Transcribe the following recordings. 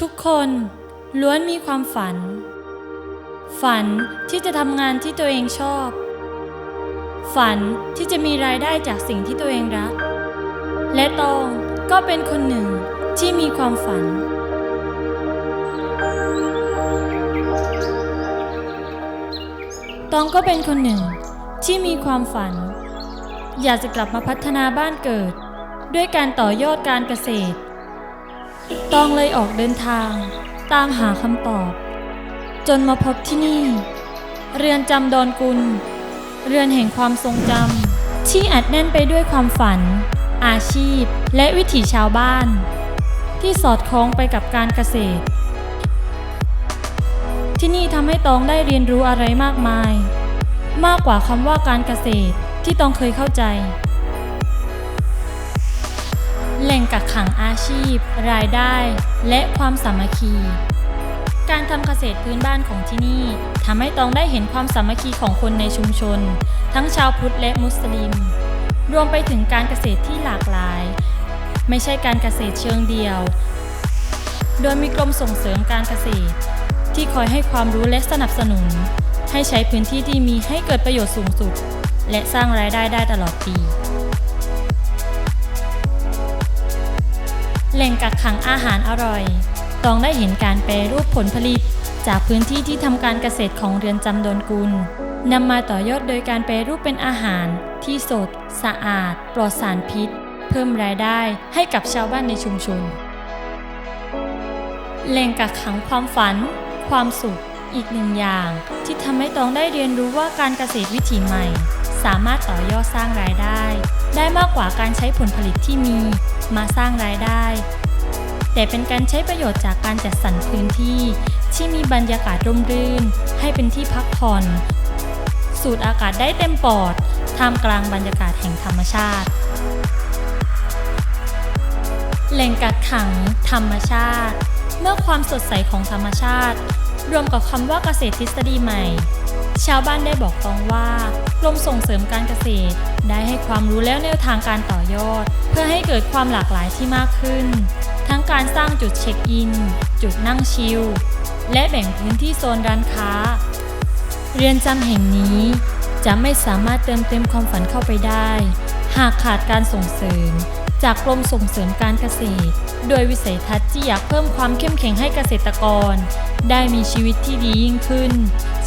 ทุกคนล้วนมีความฝัน ฝันที่จะทำงานที่ตัวเองชอบ ฝันที่จะมีรายได้จากสิ่งที่ตัวเองรัก และตองก็เป็นคนหนึ่งที่มีความฝัน ตองก็เป็นคนหนึ่งที่มีความฝัน อยากจะกลับมาพัฒนาบ้านเกิด ด้วยการต่อยอดการเกษตร ตองเลยออกเดินทาง ตามหาคำตอบ จนมาพบที่นี่ เรือนจำดอนกุล เรือนแห่งความทรงจำที่อัดแน่นไปด้วยความฝัน อาชีพ และวิถีชาวบ้าน ที่สอดคล้องไปกับการเกษตร ที่นี่ทำให้ตองได้เรียนรู้อะไรมากมาย มากกว่าคำว่าการเกษตรที่ตองเคยเข้าใจ แหล่งกักขังอาชีพ รายได้ และความสามัคคี การทำเกษตรพื้นบ้านของที่นี่ทำให้ตองได้เห็นความสามัคคีของคนในชุมชน ทั้งชาวพุทธและมุสลิม รวมไปถึงการเกษตรที่หลากหลาย ไม่ใช่การเกษตรเชิงเดียว โดยมีกรมส่งเสริมการเกษตร ที่คอยให้ความรู้และสนับสนุน ให้ใช้พื้นที่ที่มีให้เกิดประโยชน์สูงสุด และสร้างรายได้ได้ตลอดปี แหล่งกักขังอาหารอร่อย ต้องได้เห็นการแปรรูปผลผลิต จากพื้นที่ที่ทำการเกษตรของเรือนจำดอนกุลนำมาต่อยอดโดยการแปรรูปเป็นอาหารที่สด สะอาด ปลอดสารพิษ เพิ่มรายได้ให้กับชาวบ้านในชุมชนแหล่งกักขังความฝัน ความสุข อีกหนึ่งอย่าง ที่ทำให้ตองได้เรียนรู้ว่าการเกษตรวิถีใหม่ สามารถต่อยอดสร้างรายได้ ได้มากกว่าการใช้ผลผลิตที่มีมาสร้างรายได้ แต่เป็นการใช้ประโยชน์จากการจัดสรรพื้นที่ ที่มีบรรยากาศร่มรื่น ให้เป็นที่พักผ่อน สูดอากาศได้เต็มปอดท่ามกลางบรรยากาศแห่งธรรมชาติ แหล่งกักขัง ธรรมชาติ เมื่อความสดใสของธรรมชาติ รวมกับคำว่าเกษตรทฤษฎีใหม่ ชาวบ้านได้บอกตองว่ากรมส่งเสริมการเกษตร ได้ให้ความรู้แล้วแนวทางการต่อยอด เพื่อให้เกิดความหลากหลายที่มากขึ้น ทั้งการสร้างจุดเช็คอิน จุดนั่งชิล และแบ่งพื้นที่โซนร้านค้า เรือนจำแห่งนี้จะไม่สามารถเติมเต็มความฝันเข้าไปได้ หากขาดการส่งเสริม จากกรมส่งเสริมการเกษตร โดยวิสัยทัศน์ที่อยากเพิ่มความเข้มแข็งให้เกษตรกร ได้มีชีวิตที่ดียิ่งขึ้น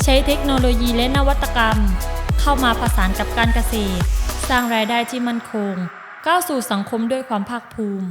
ใช้เทคโนโลยีและนวัตกรรม เข้ามาผสานกับการเกษตร สร้างรายได้ที่มั่นคง ก้าวสู่สังคมด้วยความภาคภูมิ